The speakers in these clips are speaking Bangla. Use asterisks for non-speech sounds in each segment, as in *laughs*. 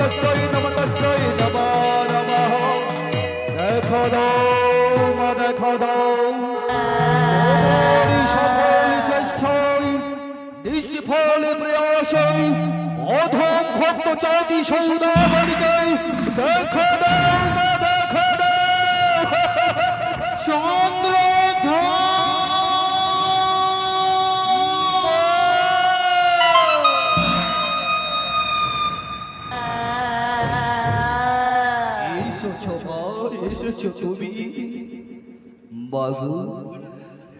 নমতস্যৈ নমতস্যৈ, নমো, নমঃ। দেখো দাও দেখো দাও সফল চেষ্টায় নিষ্ফল প্রয়াসই, অধম ভক্ত চাঁদি সৌদাগরকে দেখো এসেছ তুমি? বাবু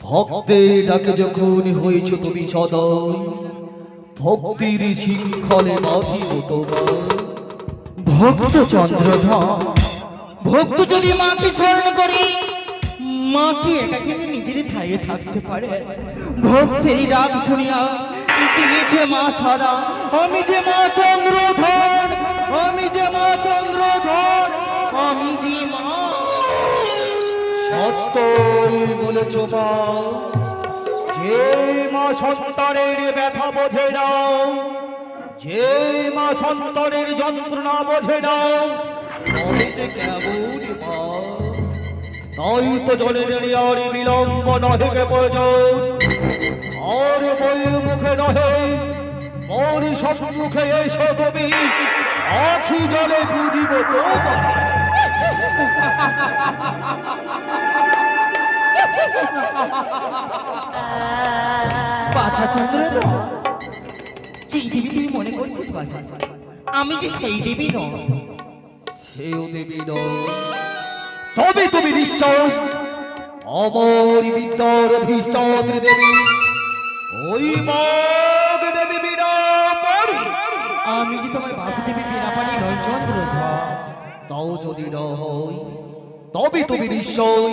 ভক্তের ডাকে যখন হয়েছ তুমি সদয় ভক্তির শৃঙ্খলে বাঁধিব তোমার ভক্ত চন্দ্রধর ভক্ত যদি মাকে স্মরণ করে মাকে নিজের ঠাইয়ে থাকতে পারে। ভক্তেরই শুনিয়া দিয়েছে মা সারা আমি যে মা চন্দ্রধর আমি যে মা চন্দ্রধর আমি যে মা সত্যই বলেছ মা যে মা সন্তানের ব্যথা বোঝে না যে মা সন্তানের যন্ত্রণা বোঝে না তবে সে কেমন মা তাই তো জলের আর বিলম্ব নহে কে প্রয়োজন আর বই মুখে নহে মোর সম্মুখে এসো তুমি আখি জলে বুঝিব তো *laughs* বাছা চন্দ্রধর যে দেবী তুই মনে করছিস বাছা। আমি যে সেই দেবী নয়। সেও দেবী নয়। তবে তুমি নিশ্চয় অমর বিদ্যার অধিষ্ঠাত্রী দেবী। ওই মগ দেবী বিনা পারি আমি যে তোমার বাবু দেবী বিনা পানি নয় চন্দ্রধর তাও যদি না হয় তবে তুমি নিশ্চয়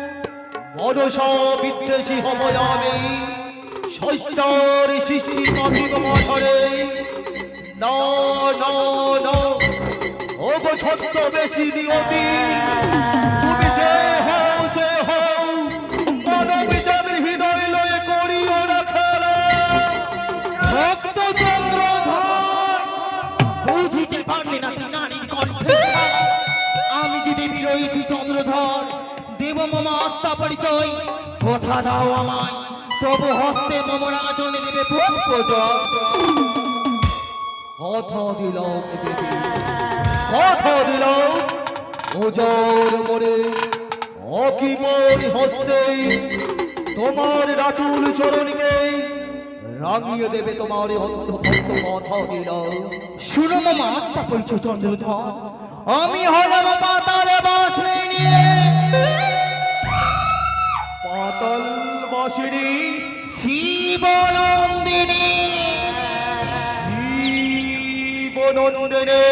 মনসা বিদ্বেষী হব আমি শস্যর সৃষ্টি মাধিব মাঠরে না না না ও গো ছোট্ট বেশি নিয়তি। পরিচয় কথা দাও আমায়। তবু হস্তে মম রাজনে দেবে পুষ্প কথা দেবী। কথা দিলাম ওজোর মনে অকিমন হস্তে? তোমার রাতুল চরণকে রাঙিয়ে দেবে তোমার অন্ধ কথা দিলাম শুনো মম, আত্মা পরিচয় চন্দ্রধর। আমি হলাম পাতালে জীবনন্দনে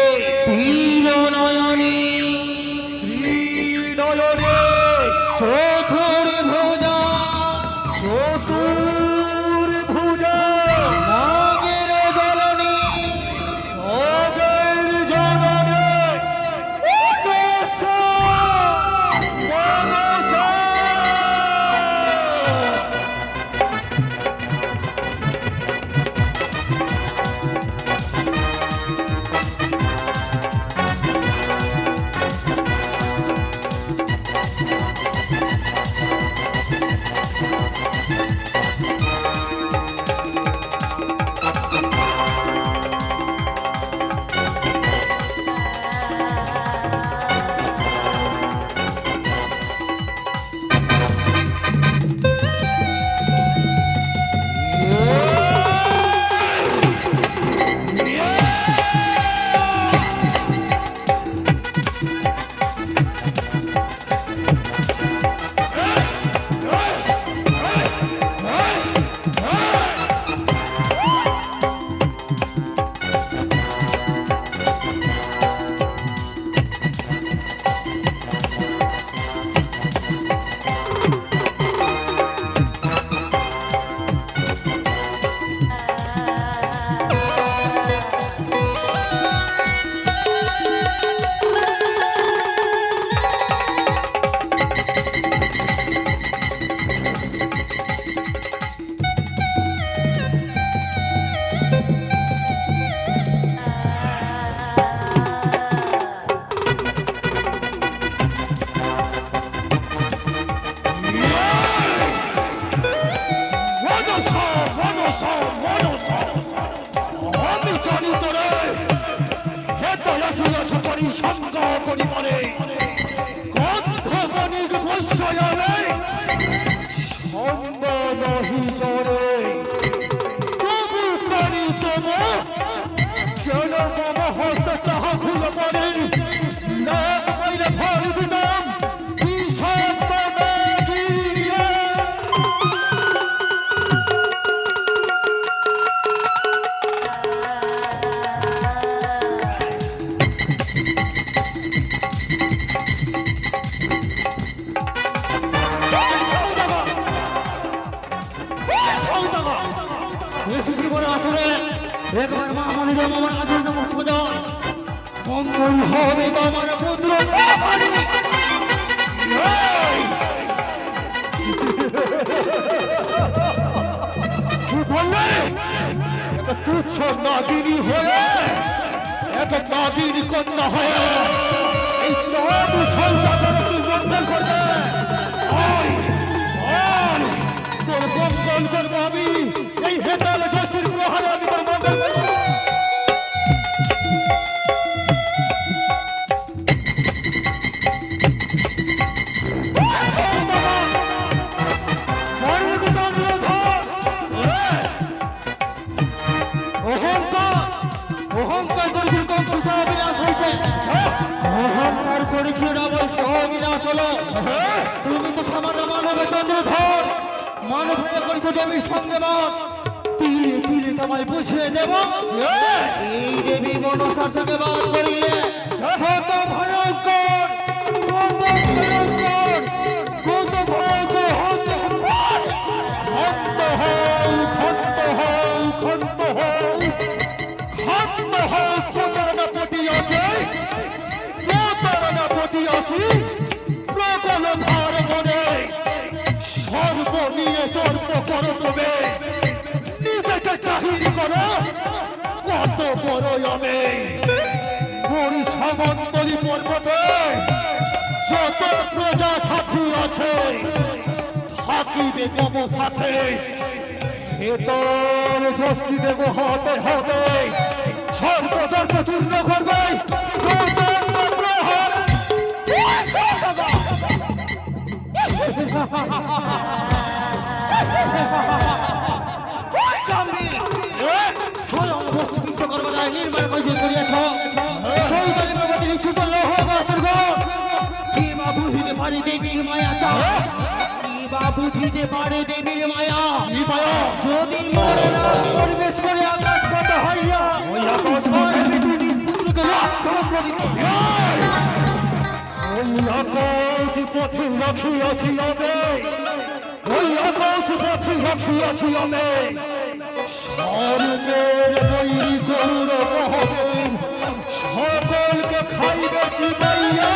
সম্মানহি জরে তবু একবার মা মনে দেব আমার আদর নমস্কার মঙ্গল হবে তোমার পুত্র। তুচ্ছ নাগিনী হয়ে তোর মঙ্গল করব আমি। এই হেতাল ষষ্ঠীর প্রহারে আমি মঙ্গল করব। মানব চন্দ্রধর মানব হয়ে করেছ দেবী সঙ্গে বাদ তিলে তিলে তোমায় বুঝিয়ে দেব। এই দেবী মনসার সঙ্গে বাদ করিলে কত ভয়ঙ্কর কত ভয়ঙ্কর। তর্ক করো তবে নিজেকে চাহির করো। কত বড় আমি। বড়ি সামন্তরী পর্বতে যত প্রজা সাথী আছে, থাকিবে কব সাথে। হেতর যষ্টি দেব, হতে হতে। সর্বদর্প চূর্ণ করবে। প্রচণ্ড প্রহার। স্বয়ং বিশ্বকর্মা দ্বারা নির্মাণ করেছে করিয়াছ সৌদারি প্রগতির সুতল লৌহ বাসুর কি বা বুঝিতে পারে দেবীর মায়া চা কি পথ রাখিয়াছি ওই আকাশ পথে রাখিয়াছি আমি স্বর্গের বৈরি গৌর সকলকে খাইবে চিবাইয়া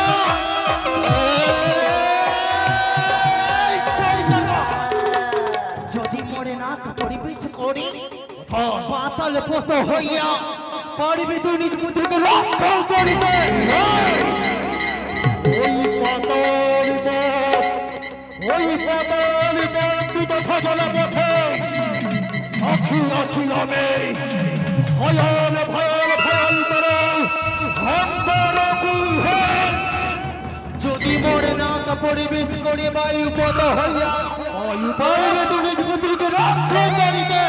যদি মরে না তো পরিবেশ করি পাতাল পথ হইয়া পারবি তুই নিজ পুত্রকে রক্ষা করিতে পাতাল ওই পাতাল তথা জলে পথে রাখিয়াছি আমি ভয়াল ভয়াল ভয়াল করে হম্বর কুম্ভে। যদি মরে না তো পরিবেশ করি বায়ু পথ হইয়া তুই নিজ পুত্রকে রক্ষা করিতে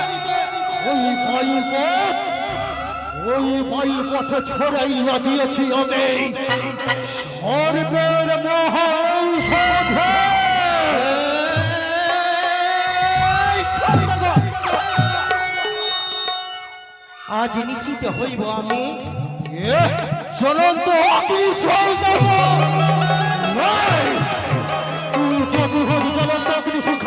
ওই বায়ু পথ ওই বায়ু পথে ছড়াইয়া দিয়েছি আমি। সর্বের মহাঔষধে আজ নিশ্চিত হইব আমি। চলন্ত অগ্নি হবি জ্বলন্ত অগ্নি শিখ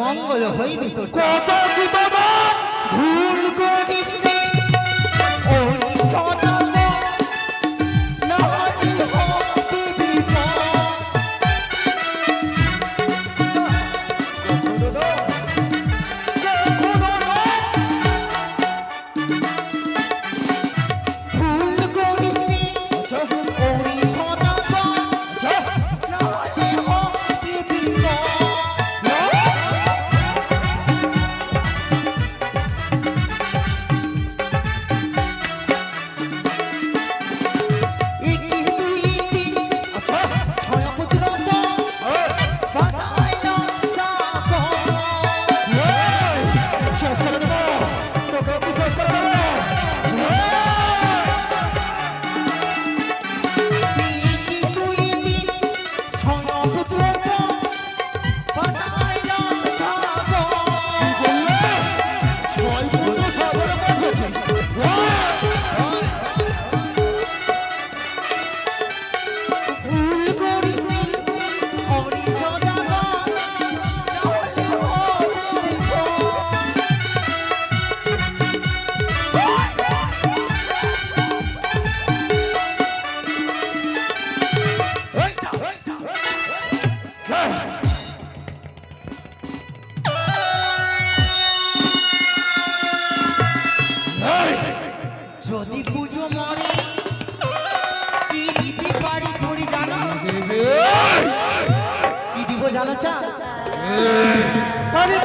মঙ্গল হইবে। কত চিতবা ভুল করিস রে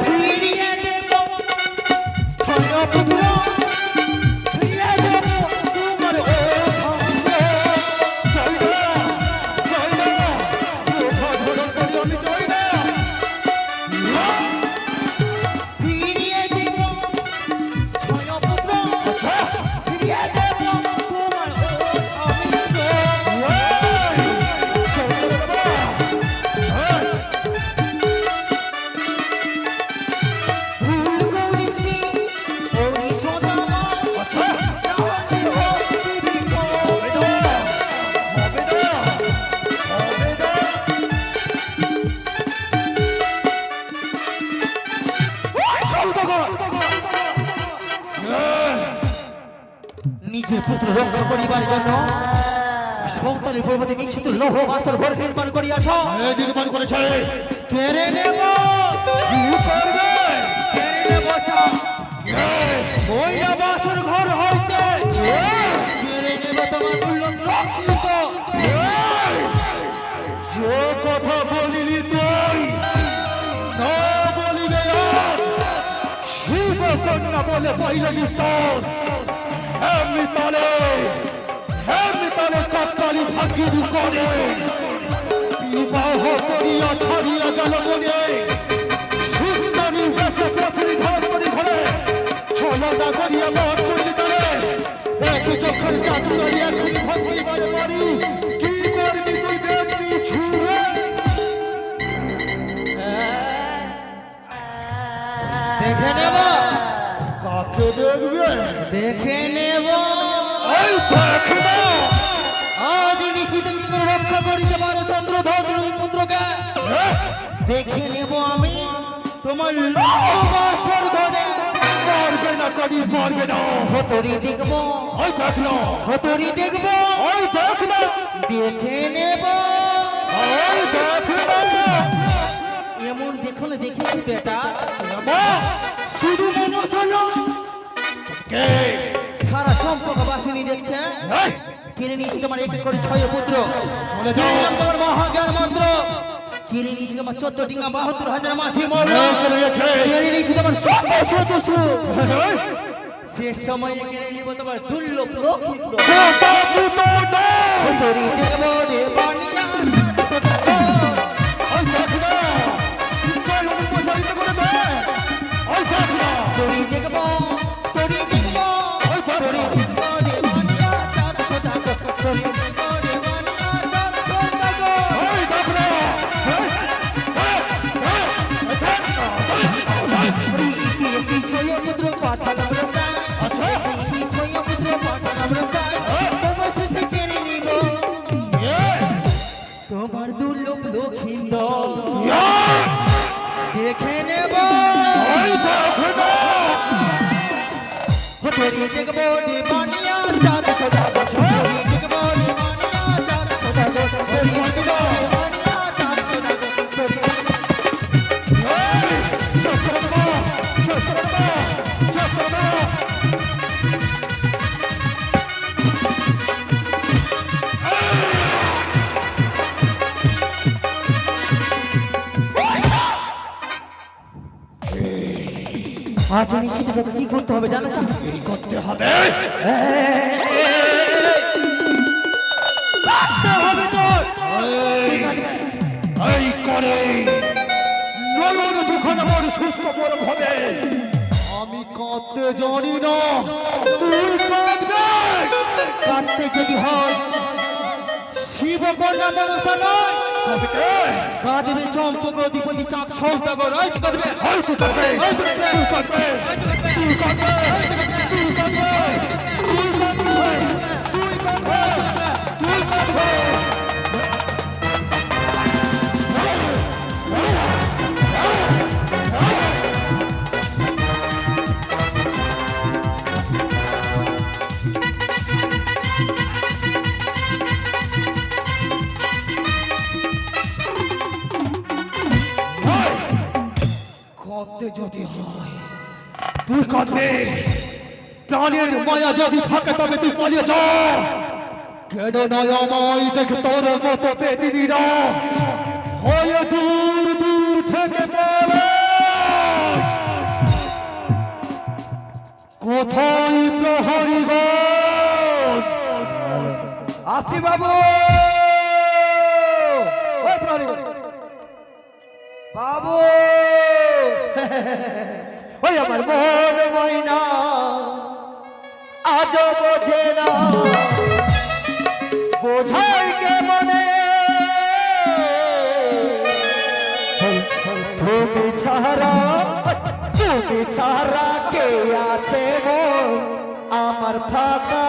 ফিরিয়ে দেব। নির্মাণ করিয়াছ। নির্মাণ করেছে। কেড়ে নেব? বাসর ঘর হইতে। কেড়ে নেব তোমার যে কথা বলিলি তুই না বলিলে আর শিব কন্যা বলে পাইলে নিস্তর এমনি তালে এমনি তালে কাকতালি ভাগ্যের করে। বিবাহ করিয়া গেল মনে। সুন্দরী বেশে পথে ধার করি ছলনা করিয়া এক করিয়া মারি কি করবি তুই ছুড়ে? দেখে নেব। কাকে দেখবে? দেখে নেব। ওই না আজ করে রক্ষা করিতে পারো চন্দ্রধর দুই পুত্রকে দেখে নেব আমি তোমার বাসর ঘরে। পারবে না করি পারবে না। হতরি দেখব। ওই দেখ না। হতরি দেখব। ওই দেখ না। দেখে নেব। ওই দেখ না। এমন দেখলে দেখেছি বেটা। শুধু মনে শোনো কে? সারা সম্পর্ক বাসিনী দেখছে কিনে নিয়েছি তোমার এক করে ছয় পুত্র। তোমার মহাজ্ঞান মন্ত্র। কিনে নিয়েছি তোমার চোদ্দ ডিঙ্গা বাহাত্তর হাজার মাঝি মল্ল চলে গেছে কিনে নিয়েছি তোমার শত শত সুর এই, শেষ সময়ে কিনে নিব তোমার দুর্লভ লক্ষিত ছড়ি দেখব রে বানিয়া চাঁদ সদাগর ছড়ি তোকে কি করতে হবে জানো এই করতে হবে এই, করে। দুখানা সুস্থ হবে। আমি কাঁদতে জানি না। তুই কাঁদবে। কাঁদতে যদি হয় শিবকন্যা মনসা নয়? কাঁদবে চম্পক অধিপতি চাঁদ সৌদাগর এই তো কাঁদবে এই তুই কাঁদবে এই তো প্রাণের মায়া যদি থাকে তবে তুই পালিয়ে যা। কেন নয় আমায় দেখে তোর মতো পেদিনীরা হয়ে দূর দূর থেকে। কোথায় প্রহরীগণ আসি বাবু। বাবু। ওই আমার মন ময়না। আজ বোঝে না। বোঝাই কে মনে তুমি ছাড়া তুমি ছাড়া কে আছে আমার ফাঁকা